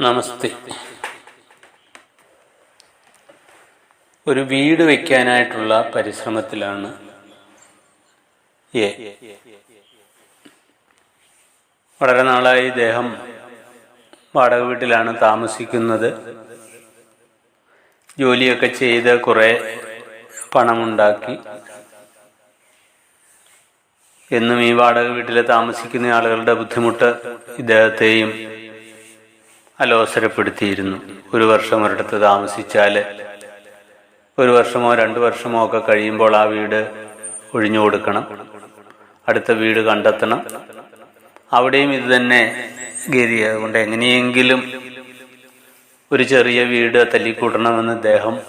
നമസ്തേ. ഒരു വീട് വയ്ക്കാനായിട്ടുള്ള പരിശ്രമത്തിലാണ് എ. വളരെ നാളായി ഇദ്ദേഹം വാടക വീട്ടിലാണ് താമസിക്കുന്നത്. ജോലിയൊക്കെ ചെയ്ത് കുറേ പണമുണ്ടാക്കി. എന്നും ഈ വാടക വീട്ടിൽ താമസിക്കുന്ന ആളുകളുടെ ബുദ്ധിമുട്ട് ഇദ്ദേഹത്തെയും അലോസരപ്പെടുത്തിയിരുന്നു. ഒരു വർഷം ഒരിടത്ത് താമസിച്ചാൽ ഒരു വർഷമോ രണ്ട് വർഷമോ ഒക്കെ കഴിയുമ്പോൾ ആ വീട് ഒഴിഞ്ഞു കൊടുക്കണം. അടുത്ത വീട് കണ്ടെത്തണം. അവിടെയും ഇത് തന്നെ ഗതി. അതുകൊണ്ട് എങ്ങനെയെങ്കിലും ഒരു ചെറിയ വീട് തല്ലിക്കൂട്ടണമെന്ന് അദ്ദേഹം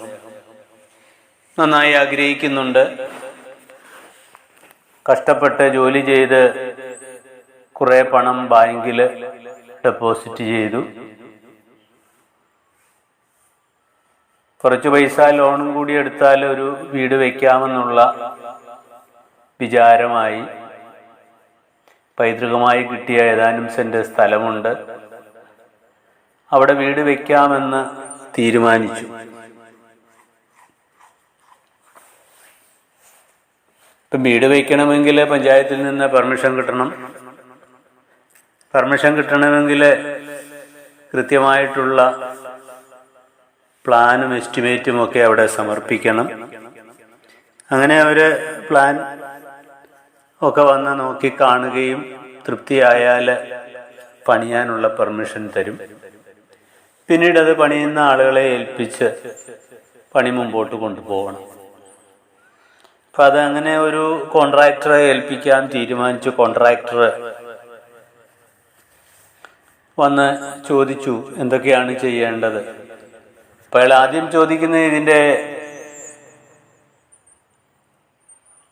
നന്നായി ആഗ്രഹിക്കുന്നുണ്ട്. കഷ്ടപ്പെട്ട് ജോലി ചെയ്ത് കുറേ പണം ബാങ്കിൽ ഡെപ്പോസിറ്റ് ചെയ്തു. കുറച്ച് പൈസ ലോണും കൂടി എടുത്താൽ ഒരു വീട് വെക്കാമെന്നുള്ള വിചാരമായി പൈതൃകമായി കിട്ടിയ ഏതാനും സെന്റ് സ്ഥലമുണ്ട്. അവിടെ വീട് വെക്കാമെന്ന് തീരുമാനിച്ചു. ഇപ്പം വീട് വയ്ക്കണമെങ്കിൽ പഞ്ചായത്തിൽ നിന്ന് പെർമിഷൻ കിട്ടണം. പെർമിഷൻ കിട്ടണമെങ്കിൽ കൃത്യമായിട്ടുള്ള പ്ലാനും എസ്റ്റിമേറ്റും ഒക്കെ അവിടെ സമർപ്പിക്കണം. അങ്ങനെ അവർ പ്ലാൻ ഒക്കെ വന്ന് നോക്കി കാണുകയും തൃപ്തിയായാൽ പണിയാനുള്ള പെർമിഷൻ തരും. പിന്നീട് അത് പണിയുന്ന ആളുകളെ ഏൽപ്പിച്ച് പണി മുമ്പോട്ട് കൊണ്ടുപോകണം. അപ്പം അതങ്ങനെ ഒരു കോൺട്രാക്ടറെ ഏൽപ്പിക്കാൻ തീരുമാനിച്ചു. കോൺട്രാക്ടർ വന്ന് ചോദിച്ചു എന്തൊക്കെയാണ് ചെയ്യേണ്ടത്? അപ്പൊ അയാൾ ആദ്യം ചോദിക്കുന്നത് ഇതിന്റെ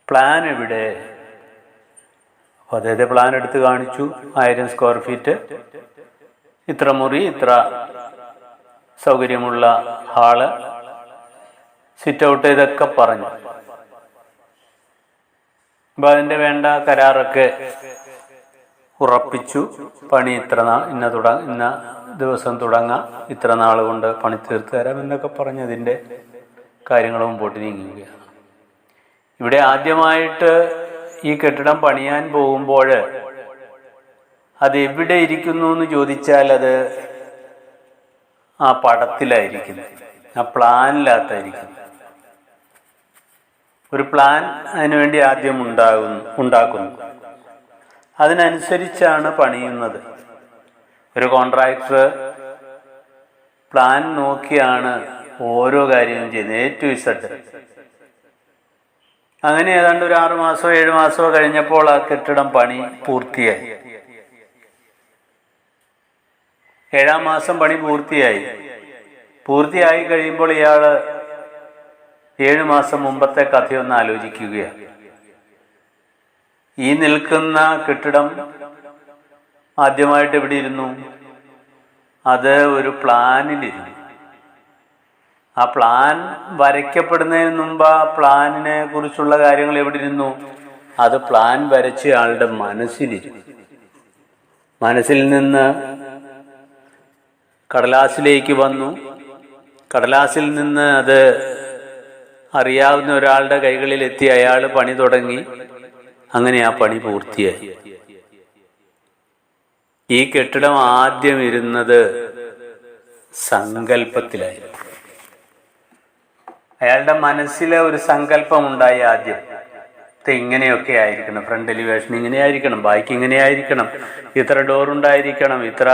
പ്ലാൻ എവിടെ അപ്പൊ അദ്ദേഹത്തെ പ്ലാൻ എടുത്ത് കാണിച്ചു ആയിരം സ്ക്വയർ ഫീറ്റ് ഇത്ര മുറി ഇത്ര സൗകര്യമുള്ള ഹാൾ. സിറ്റ് ഔട്ട് ഇതൊക്കെ പറഞ്ഞു. അപ്പൊ അതിന്റെ വേണ്ട കരാറൊക്കെ ഉറപ്പിച്ചു. പണി ഇത്ര നാൾ ഇന്ന തുട ഇന്ന ദിവസം തുടങ്ങാം. ഇത്ര നാൾ കൊണ്ട് പണി തീർത്തു തരാം എന്നൊക്കെ പറഞ്ഞ് അതിന്റെ കാര്യങ്ങൾ മുമ്പോട്ട് നീങ്ങുകയാണ്. ഇവിടെ ആദ്യമായിട്ട് ഈ കെട്ടിടം പണിയാൻ പോകുമ്പോൾ അത് എവിടെ ഇരിക്കുന്നു എന്ന് ചോദിച്ചാൽ അത് ആ പടത്തിലായിരിക്കുന്നത് ആ പ്ലാനിലാത്തായിരിക്കുന്നു ഒരു പ്ലാൻ അതിനുവേണ്ടി ആദ്യം ഉണ്ടാകുന്നു ഉണ്ടാക്കുന്നു. അതിനനുസരിച്ചാണ് പണിയുന്നത്. ഒരു കോൺട്രാക്ടർ പ്ലാൻ നോക്കിയാണ് ഓരോ കാര്യവും ചെയ്യുന്നത് എ ടു ഇസഡ്. അങ്ങനെ ഏതാണ്ട് ഒരു ആറു മാസമോ ഏഴു മാസമോ കഴിഞ്ഞപ്പോൾ ആ കെട്ടിടം പണി പൂർത്തിയായി. ഏഴാം മാസം പണി പൂർത്തിയായി. പൂർത്തിയായി കഴിയുമ്പോൾ ഇയാൾ ഏഴു മാസം മുമ്പത്തെ കഥയൊന്ന് ആലോചിക്കുകയാണ്. ഈ നിൽക്കുന്ന കെട്ടിടം ആദ്യമായിട്ട് എവിടെ ഇരുന്നു? അത് ഒരു പ്ലാനിലിരുന്നു. ആ പ്ലാൻ വരയ്ക്കപ്പെടുന്നതിന് മുമ്പ് ആ പ്ലാനിനെ കുറിച്ചുള്ള കാര്യങ്ങൾ എവിടെ ഇരുന്നു? അത് പ്ലാൻ വരച്ച ആളുടെ മനസ്സിലിരുന്നു. മനസ്സിൽ നിന്ന് കടലാസിലേക്ക് വന്നു. കടലാസിൽ നിന്ന് അത് അറിയാവുന്ന ഒരാളുടെ കൈകളിൽ എത്തി അയാൾ പണി തുടങ്ങി. അങ്ങനെ ആ പണി പൂർത്തിയായി. ഈ കെട്ടിടം ആദ്യം ഇരുന്നത് സങ്കല്പത്തിലായിരുന്നു. അയാളുടെ മനസ്സിലെ ഒരു സങ്കല്പം ഉണ്ടായി ആദ്യം ഇങ്ങനെയൊക്കെ ആയിരിക്കണം ഫ്രണ്ട് എലിവേഷൻ ഇങ്ങനെ ആയിരിക്കണം ബാക്കി ഇങ്ങനെ ആയിരിക്കണം ഇത്ര ഡോർ ഉണ്ടായിരിക്കണം ഇത്ര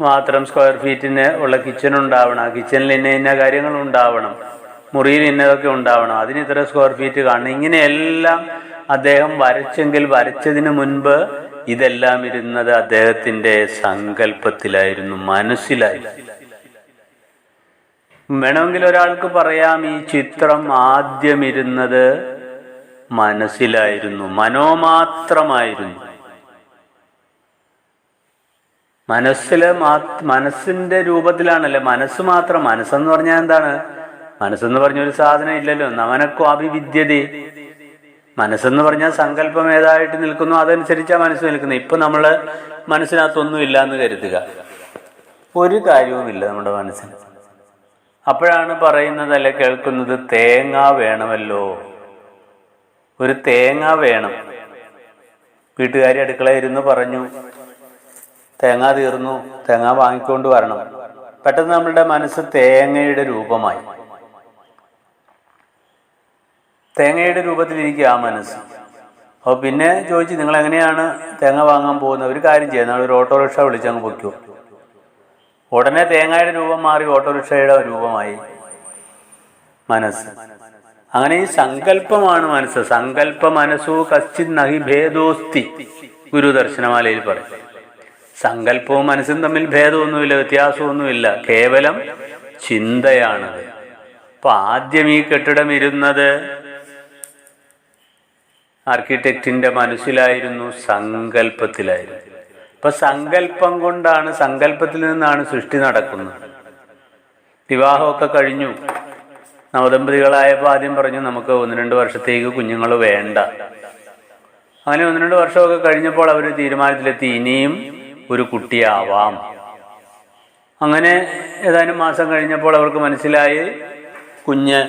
മാത്രം സ്ക്വയർ ഫീറ്റിന് ഉള്ള കിച്ചൺ ഉണ്ടാവണം കിച്ചണിൽ ഇന്ന ഇന്ന കാര്യങ്ങൾ ഉണ്ടാവണം മുറിയിൽ ഇന്നതൊക്കെ ഉണ്ടാവണം അതിന് ഇത്ര സ്ക്വയർ ഫീറ്റ് കാണണം ഇങ്ങനെയെല്ലാം അദ്ദേഹം വരച്ചെങ്കിൽ വരച്ചതിന് മുൻപ് ഇതെല്ലാം ഇരുന്നത് അദ്ദേഹത്തിന്റെ സങ്കല്പത്തിലായിരുന്നു മനസ്സിലായി. വേണമെങ്കിൽ ഒരാൾക്ക് പറയാം ഈ ചിത്രം ആദ്യം ഇരുന്നത് മനസ്സിലായിരുന്നു മനോമാത്രമായിരുന്നു. മനസ്സിലെ മാ മനസ്സിന്റെ രൂപത്തിലാണല്ലേ മനസ്സ് മാത്രം. മനസ്സെന്ന് പറഞ്ഞാൽ എന്താണ്? മനസ്സെന്ന് പറഞ്ഞൊരു സാധനം ഇല്ലല്ലോ നവനക്കോ അഭിവിദ്യത. മനസ്സെന്ന് പറഞ്ഞാൽ സങ്കല്പം ഏതായിട്ട് നിൽക്കുന്നു അതനുസരിച്ചാണ് മനസ്സ് നിൽക്കുന്നത്. ഇപ്പൊ നമ്മൾ മനസ്സിനകത്തൊന്നും ഇല്ല എന്ന് കരുതുക. ഒരു കാര്യവുമില്ല നമ്മുടെ മനസ്സിന്. അപ്പോഴാണ് പറയുന്നത് അല്ലെ കേൾക്കുന്നത് തേങ്ങ വേണമല്ലോ. ഒരു തേങ്ങ വേണം. വീട്ടുകാരി അടുക്കളയിരുന്ന് പറഞ്ഞു തേങ്ങ തീർന്നു. തേങ്ങ വാങ്ങിക്കൊണ്ട് വരണം. പെട്ടെന്ന് നമ്മളുടെ മനസ്സ് തേങ്ങയുടെ രൂപമായി. തേങ്ങയുടെ രൂപത്തിലിരിക്കുക ആ മനസ്സ്. അപ്പോൾ പിന്നെ ചോദിച്ചു നിങ്ങൾ എങ്ങനെയാണ് തേങ്ങ വാങ്ങാൻ പോകുന്നത്? ഒരു കാര്യം ചെയ്യാം. നമ്മൾ ഒരു ഓട്ടോറിക്ഷ വിളിച്ചങ്ങ് പൊയ്ക്കോ. ഉടനെ തേങ്ങയുടെ രൂപം മാറി ഓട്ടോറിക്ഷയുടെ രൂപമായി മനസ്സ്. അങ്ങനെ ഈ സങ്കല്പമാണ് മനസ്സ്. സങ്കല്പ മനസ്സു കശ്ചിത് നഹി ഭേദോസ്തി ഗുരുദർശനമാലയിൽ പറയും. സങ്കല്പവും മനസ്സും തമ്മിൽ ഭേദമൊന്നുമില്ല വ്യത്യാസമൊന്നുമില്ല. കേവലം ചിന്തയാണത്. അപ്പൊ ആദ്യം ഈ കെട്ടിടം ഇരുന്നത് ആർക്കിടെക്റ്റിന്റെ മനസ്സിലായിരുന്നു സങ്കല്പത്തിലായിരുന്നു ഇപ്പൊ സങ്കല്പം കൊണ്ടാണ് സങ്കല്പത്തിൽ നിന്നാണ് സൃഷ്ടി നടക്കുന്നത്. വിവാഹമൊക്കെ കഴിഞ്ഞു. നവദമ്പതികളായപ്പോൾ ആദ്യം പറഞ്ഞു നമുക്ക് ഒന്ന് രണ്ട് വർഷത്തേക്ക് കുഞ്ഞുങ്ങൾ വേണ്ട. അങ്ങനെ ഒന്ന് രണ്ട് വർഷമൊക്കെ കഴിഞ്ഞപ്പോൾ അവർ തീരുമാനത്തിലെത്തി ഇനിയും ഒരു കുട്ടിയാവാം. അങ്ങനെ ഏതാനും മാസം കഴിഞ്ഞപ്പോൾ അവർക്ക് മനസ്സിലായി കുഞ്ഞ്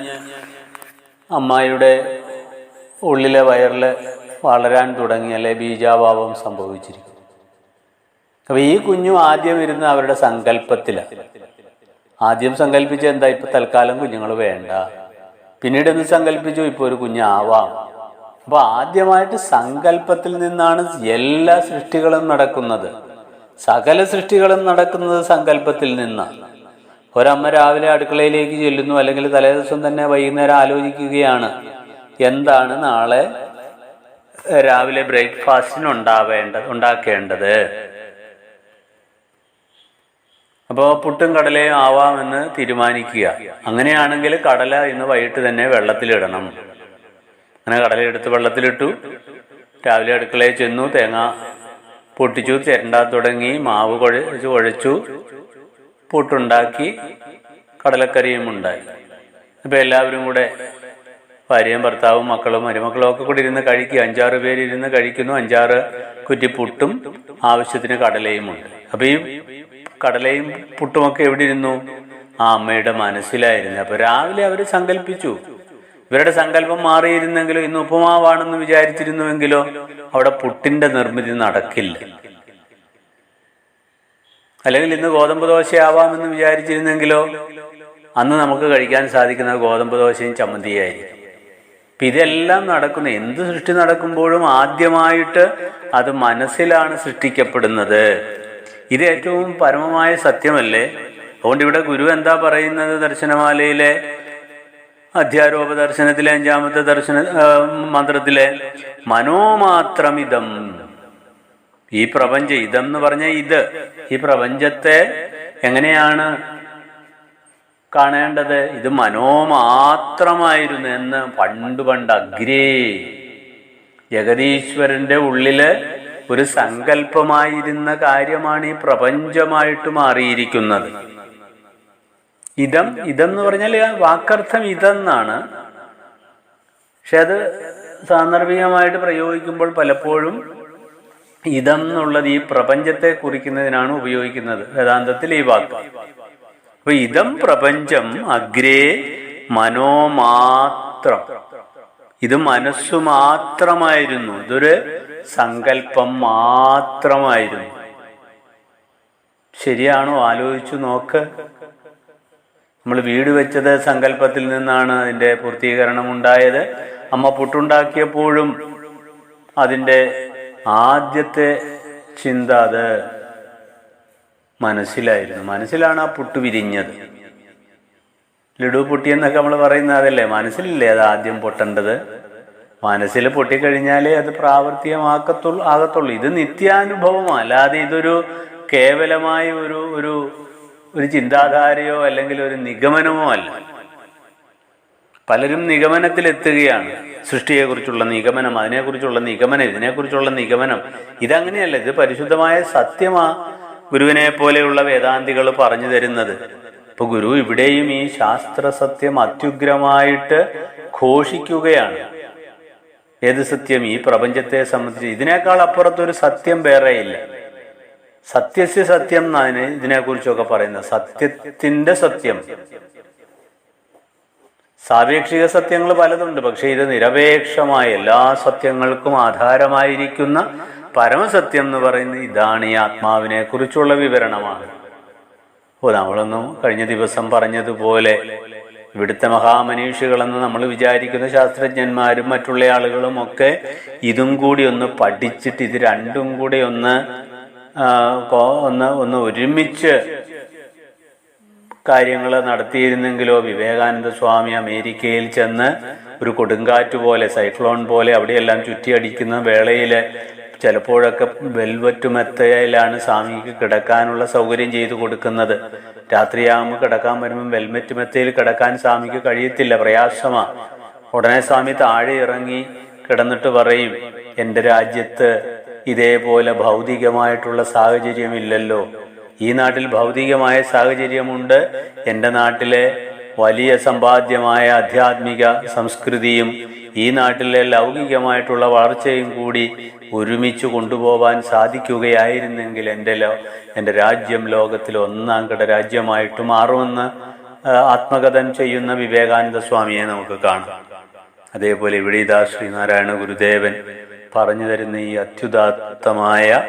അമ്മായിയുടെ ഉള്ളിലെ വയറിൽ വളരാൻ തുടങ്ങി അല്ലെ ബീജാഭാവം സംഭവിച്ചിരിക്കും. അപ്പോൾ ഈ കുഞ്ഞു ആദ്യം ഇരുന്ന് അവരുടെ സങ്കല്പത്തിലാണ് ആദ്യം സങ്കല്പിച്ച എന്താ? ഇപ്പൊ തൽക്കാലം കുഞ്ഞുങ്ങൾ വേണ്ട. പിന്നീട് എന്ത് സങ്കല്പിച്ചു? ഇപ്പോൾ ഒരു കുഞ്ഞാവാം. അപ്പൊ ആദ്യമായിട്ട് സങ്കല്പത്തിൽ നിന്നാണ് എല്ലാ സൃഷ്ടികളും നടക്കുന്നത്. സകല സൃഷ്ടികളും നടക്കുന്നത് സങ്കല്പത്തിൽ നിന്നാണ് ഒരമ്മ രാവിലെ അടുക്കളയിലേക്ക് ചെല്ലുന്നു അല്ലെങ്കിൽ തലേദിവസം തന്നെ വൈകുന്നേരം ആലോചിക്കുകയാണ്. എന്താണ് നാളെ രാവിലെ ബ്രേക്ക്ഫാസ്റ്റിന് ഉണ്ടാവേണ്ട ഉണ്ടാക്കേണ്ടത്? അപ്പോൾ പുട്ടും കടലയും ആവാമെന്ന് തീരുമാനിക്കുക. അങ്ങനെയാണെങ്കിൽ കടല ഇന്ന് വൈകിട്ട് തന്നെ വെള്ളത്തിലിടണം. അങ്ങനെ കടല എടുത്ത് വെള്ളത്തിലിട്ടു. രാവിലെ അടുക്കളയിൽ ചെന്നു തേങ്ങ പൊട്ടിച്ചു ചിരണ്ടാ തുടങ്ങി മാവ് കുഴച്ച് കുഴച്ചു പുട്ടുണ്ടാക്കി കടലക്കറിയും ഉണ്ടായി. അപ്പോൾ എല്ലാവരും കൂടെ ഭാര്യയും ഭർത്താവും മക്കളും മരുമക്കളും ഒക്കെ കൂടി ഇരുന്ന് കഴിക്കുക. അഞ്ചാറ് പേര് ഇരുന്ന് കഴിക്കുന്നു. അഞ്ചാറ് കുറ്റി പുട്ടും ആവശ്യത്തിന് കടലയും ഉണ്ട്. അപ്പൊ ഈ കടലയും പുട്ടുമൊക്കെ എവിടെ ഇരുന്നു? ആ അമ്മയുടെ മനസ്സിലായിരുന്നു. അപ്പൊ രാവിലെ അവർ സങ്കല്പിച്ചു. ഇവരുടെ സങ്കല്പം മാറിയിരുന്നെങ്കിലോ ഇന്ന് ഉപമാവാണെന്ന് വിചാരിച്ചിരുന്നുവെങ്കിലോ അവിടെ പുട്ടിന്റെ നിർമ്മിതി നടക്കില്ല. അല്ലെങ്കിൽ ഇന്ന് ഗോതമ്പ് ദോശയാവാമെന്ന് വിചാരിച്ചിരുന്നെങ്കിലോ അന്ന് നമുക്ക് കഴിക്കാൻ സാധിക്കുന്ന ഗോതമ്പ് ദോശയും ചമ്മന്തിയായിരിക്കും അപ്പൊ ഇതെല്ലാം നടക്കുന്ന എന്ത് സൃഷ്ടി നടക്കുമ്പോഴും ആദ്യമായിട്ട് അത് മനസ്സിലാണ് സൃഷ്ടിക്കപ്പെടുന്നത്. ഇത് ഏറ്റവും പരമമായ സത്യമല്ലേ? അതുകൊണ്ട് ഇവിടെ ഗുരു എന്താ പറയുന്നത് ദർശനമാലയിലെ അധ്യാരോപ ദർശനത്തിലെ അഞ്ചാമത്തെ ദർശന മന്ത്രത്തിലെ? മനോമാത്രമിതം. ഈ പ്രപഞ്ചം ഇതം എന്ന് പറഞ്ഞ ഇത്. ഈ പ്രപഞ്ചത്തെ എങ്ങനെയാണ് കാണേണ്ടത് ഇത് മനോമാത്രമായിരുന്നു എന്ന് പണ്ട് പണ്ട് അഗ്രേ ജഗതീശ്വരന്റെ ഉള്ളിൽ ഒരു സങ്കല്പമായിരുന്ന കാര്യമാണ് ഈ പ്രപഞ്ചമായിട്ട് മാറിയിരിക്കുന്നത്. ഇതം ഇതെന്ന് പറഞ്ഞാൽ ആ വാക്കർത്ഥം ഇതെന്നാണ്. പക്ഷെ അത് സാന്ദർഭികമായിട്ട് പ്രയോഗിക്കുമ്പോൾ പലപ്പോഴും ഇതം എന്നുള്ളത് ഈ പ്രപഞ്ചത്തെ കുറിക്കുന്നതിനാണ് ഉപയോഗിക്കുന്നത്. വേദാന്തത്തിൽ ഈ വാക്ക്. അപ്പൊ ഇതം പ്രപഞ്ചം അഗ്രേ മനോമാത്രം. ഇത് മനസ്സു മാത്രമായിരുന്നു. ഇതൊരു സങ്കല്പം മാത്രമായിരുന്നു. ശരിയാണോ? ആലോചിച്ചു നോക്ക്. നമ്മൾ വീട് വെച്ചത് സങ്കല്പത്തിൽ നിന്നാണ് അതിന്റെ പൂർത്തീകരണം ഉണ്ടായത്. അമ്മ പുട്ടുണ്ടാക്കിയപ്പോഴും അതിന്റെ ആദ്യത്തെ ചിന്ത അത്. മനസ്സിലായിരുന്നു. മനസ്സിലാണ് ആ പുട്ട് വിരിഞ്ഞത്. ലഡു പൊട്ടി എന്നൊക്കെ നമ്മൾ പറയുന്ന അതല്ലേ? മനസ്സിലല്ലേ അത് ആദ്യം പൊട്ടേണ്ടത്? മനസ്സിൽ പൊട്ടിക്കഴിഞ്ഞാലേ അത് പ്രാവർത്തികമാക്കത്തുള്ളൂ ആകത്തുള്ളൂ. ഇത് നിത്യാനുഭവമാണ് അല്ലാതെ ഇതൊരു കേവലമായ ഒരു ഒരു ഒരു ചിന്താധാരയോ അല്ലെങ്കിൽ ഒരു നിഗമനമോ അല്ല. പലരും നിഗമനത്തിലെത്തുകയാണ്. സൃഷ്ടിയെക്കുറിച്ചുള്ള നിഗമനം അതിനെക്കുറിച്ചുള്ള നിഗമനം ഇതിനെക്കുറിച്ചുള്ള നിഗമനം. ഇതങ്ങനെയല്ല. ഇത് പരിശുദ്ധമായ സത്യമാ ഗുരുവിനെ പോലെയുള്ള വേദാന്തികൾ പറഞ്ഞു തരുന്നത്. ഇപ്പൊ ഗുരു ഇവിടെയും ഈ ശാസ്ത്ര സത്യം അത്യുഗ്രമായിട്ട് ഘോഷിക്കുകയാണ്. ഏത് സത്യം? ഈ പ്രപഞ്ചത്തെ സംബന്ധിച്ച്. ഇതിനേക്കാൾ അപ്പുറത്തൊരു സത്യം വേറെയില്ല. സത്യസ്യ സത്യം എന്നാണ് ഇതിനെക്കുറിച്ചൊക്കെ പറയുന്നത്. സത്യത്തിന്റെ സത്യം. സാപേക്ഷിക സത്യങ്ങൾ പലതുണ്ട്. പക്ഷെ ഇത് നിരപേക്ഷമായ എല്ലാ സത്യങ്ങൾക്കും ആധാരമായിരിക്കുന്ന പരമസത്യം എന്ന് പറയുന്നത് ഇതാണ് ഈ ആത്മാവിനെ കുറിച്ചുള്ള വിവരണമാണ്. ഓ നമ്മളൊന്നും കഴിഞ്ഞ ദിവസം പറഞ്ഞതുപോലെ ഇവിടുത്തെ മഹാമനീഷികളെന്ന് നമ്മൾ വിചാരിക്കുന്ന ശാസ്ത്രജ്ഞന്മാരും മറ്റുള്ള ആളുകളും ഒക്കെ ഇതും കൂടി ഒന്ന് പഠിച്ചിട്ട് ഇത് രണ്ടും കൂടി ഒന്ന് ഒന്ന് ഒന്ന് ഒരുമിച്ച് കാര്യങ്ങൾ നടത്തിയിരുന്നെങ്കിലോ വിവേകാനന്ദ സ്വാമി അമേരിക്കയിൽ ചെന്ന് ഒരു കൊടുങ്കാറ്റ് പോലെ സൈക്ലോൺ പോലെ അവിടെയെല്ലാം ചുറ്റിയടിക്കുന്ന വേളയിൽ ചിലപ്പോഴൊക്കെ വെൽവറ്റ് മെത്തയിലാണ് സ്വാമിക്ക് കിടക്കാനുള്ള സൗകര്യം ചെയ്തു കൊടുക്കുന്നത്. രാത്രിയാകുമ്പോൾ കിടക്കാൻ വരുമ്പോൾ വെൽവറ്റ് മെത്തയിൽ കിടക്കാൻ സ്വാമിക്ക് കഴിയത്തില്ല പ്രയാസമാ. ഉടനെ സ്വാമി താഴെ ഇറങ്ങി കിടന്നിട്ട് പറയും എന്റെ രാജ്യത്ത് ഇതേപോലെ ഭൗതികമായിട്ടുള്ള സാഹചര്യമില്ലല്ലോ. ഈ നാട്ടിൽ ഭൗതികമായ സാഹചര്യമുണ്ട്. എന്റെ നാട്ടിലെ വലിയ സമ്പാദ്യമായ ആധ്യാത്മിക സംസ്കൃതിയും ഈ നാട്ടിലെ ലൗകികമായിട്ടുള്ള വളർച്ചയും കൂടി ഒരുമിച്ച് കൊണ്ടുപോകാൻ സാധിക്കുകയായിരുന്നെങ്കിൽ എന്റെ ലോ എന്റെ രാജ്യം ലോകത്തിൽ ഒന്നാം കിട രാജ്യമായിട്ട് മാറുമെന്ന് ആത്മകഥൻ ചെയ്യുന്ന വിവേകാനന്ദ സ്വാമിയെ നമുക്ക് കാണാം. അതേപോലെ ഇവിടെ ഇതാ ശ്രീനാരായണ ഗുരുദേവൻ പറഞ്ഞു തരുന്ന ഈ അത്യുദാത്തമായ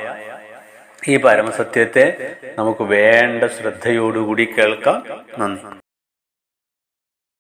ഈ പരമസത്യത്തെ നമുക്ക് വേണ്ട ശ്രദ്ധയോടുകൂടി കേൾക്കാം. നന്ദി.